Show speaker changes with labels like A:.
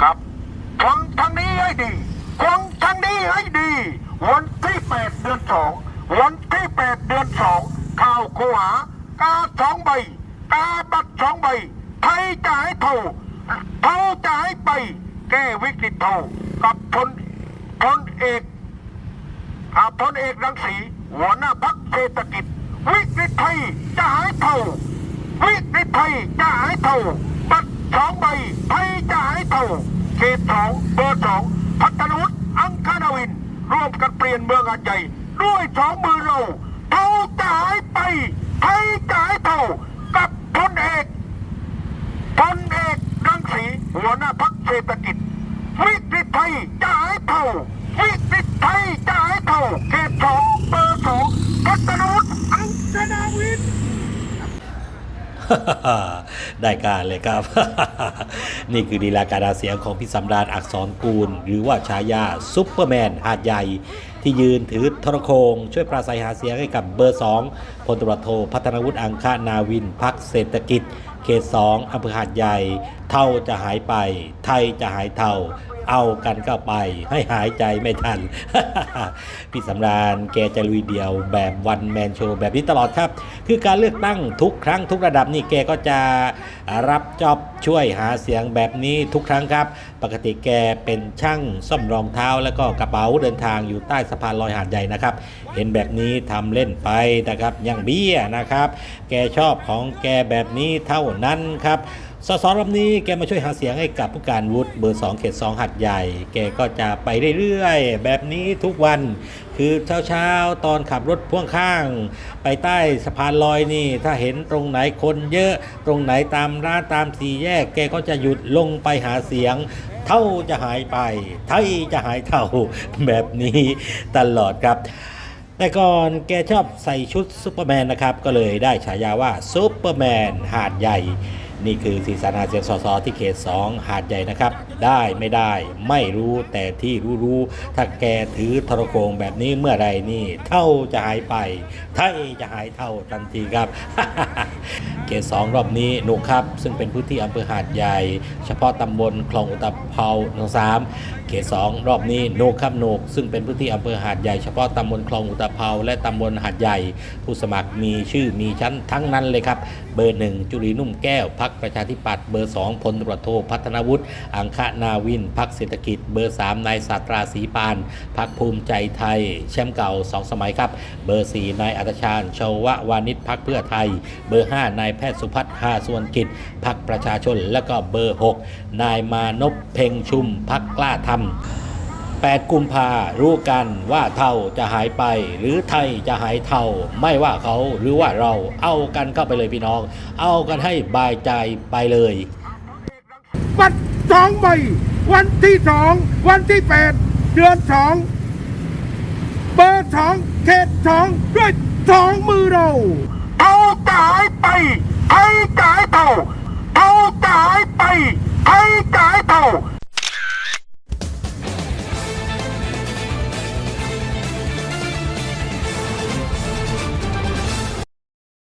A: ครับฟังทางนี้ให้ดีฟังทางนี้ให้ดี วันที่แปดเดือนสองวันที่แปดเดือนสองข่าวขวากาสองใบกาบัตรสองใบไทยจะให้เทาเท่าจะให้ไป แก้วิกฤตเท่กับพลพลเอกอาพลเอกรังสีหัวหน้าพักเศรษฐกิจ วิกฤตไทยจ่ายเท่วิกฤตไทยจ่ายเท่ สองใบไทยจะหายเท่าเขตสองเบอร์สองพัฒนวุฒิอังคณวิน ร่วมกันเปลี่ยนเมืองอันใหญ่ ด้วยสองมือเราเท่าจะหายไปไทยจะหายเท่ากับพลเอกพลเอกรังสีหัวหน้าพักเศรษฐกิจวิกฤตไทยจะหายเท่าวิกฤตไทยจะหายเท่าเขตสองเบอร์สองพัฒนวุฒิอังคณวิน
B: ได้การเลยครับ นี่คือดีลาการหาเสียงของพี่สำราญอักษรกูล หรือว่าฉายาซุปเปอร์แมนหาดใหญ่ ที่ยืนถือทรโคง ช่วยปราศัยหาเสียงให้กับเบอร์ 2พลตรวจโทพัฒนวุฒิอังคานาวินพักเศรษฐกิจ เขต 2อำเภอหาดใหญ่ เท่าจะหายไป ไทยจะหายเท่า เอากันเข้าไป ให้หายใจไม่ทัน พี่สำราญแกจะลุยเดียวแบบวันแมนโชว์แบบนี้ตลอดครับ คือการเลือกตั้งทุกครั้งทุกระดับนี่แกก็จะรับจอบช่วยหาเสียงแบบนี้ทุกครั้งครับ ปกติแกเป็นช่างซ่อมรองเท้าแล้วก็กระเป๋าเดินทางอยู่ใต้สะพานลอยหาดใหญ่นะครับ เห็นแบบนี้ทำเล่นไปนะครับยังเบี้ยนะครับ แกชอบของแกแบบนี้เท่านั้นครับสสรอบนี้แกมาช่วยหาเสียงให้กับผู้การวุฒิเบอร์ 2 เขต 2 หัดใหญ่ แกก็จะไปเรื่อยๆ แบบนี้ทุกวัน คือเช้าๆ ตอนขับรถพ่วงข้าง ไปใต้สะพานลอยนี่ ถ้าเห็นตรงไหนคนเยอะ ตรงไหนตามร้านตามสี่แยก แกก็จะหยุดลงไปหาเสียงเท่าจะหายไป ไทยจะหายเท่าแบบนี้ตลอดครับ แต่ก่อนแกชอบใส่ชุดซูเปอร์แมนนะครับ ก็เลยได้ฉายาว่าซูเปอร์แมนหาดใหญ่ นี่คือสีสันหาเสียงสสที่เขต 2 หาดใหญ่นะครับ ได้ไม่ได้ไม่รู้แต่ที่รู้รู้ๆถ้าแกถือทรโขงแบบนี้เมื่อไรนี่ เท่าจะหายไปไทยจะหายเท่าทันทีครับ เขต 2 รอบนี้หนุกครับ ซึ่งเป็นพื้นที่อำเภอหาดใหญ่ เฉพาะตำบลคลองอุตภเปาหนองสามเขต 2 รอบนี้โนกครับโนก ซึ่งเป็นพื้นที่อำเภอหาดใหญ่เฉพาะตำบลคลองอุตภเปาและตำบลหาดใหญ่ ผู้สมัครมีชื่อมีชั้นทั้งนั้นเลยครับ เบอร์หนึ่งจุลีนุ่มแก้วพักประชาธิปัตย์เบอร์ 2พลตรวจโทพัฒนวุฒิอังคนาวินพักเศรษฐกิจ เบอร์ 3 นายศาตราศรีปานพักภูมิใจไทย แชมป์เก่า 2 สมัยครับ เบอร์ 4 นายอัตชาญชาววานิชพักเพื่อไทย เบอร์ 5 นายแพทย์สุพัฒน์หาส่วนกิจพักประชาชน และก็เบอร์ 6 นายมานพเพ็งชุมพักกล้าทำ 8 กุมภารู้กันว่าเท่าจะหายไป หรือไทยจะหายเท่าไม่ว่าเขาหรือว่าเราเอากันเข้าไปเลยพี่น้อง เอากันให้บายใจไปเลย
A: บัตรสองใบวันที่สองวันที่แปดเดือนสองเบอร์สองเขตสองด้วยสองมือเราเท่าจ่ายไปไทยจ่ายเท่าเท่าจ่ายไปไทยจ่ายเท่า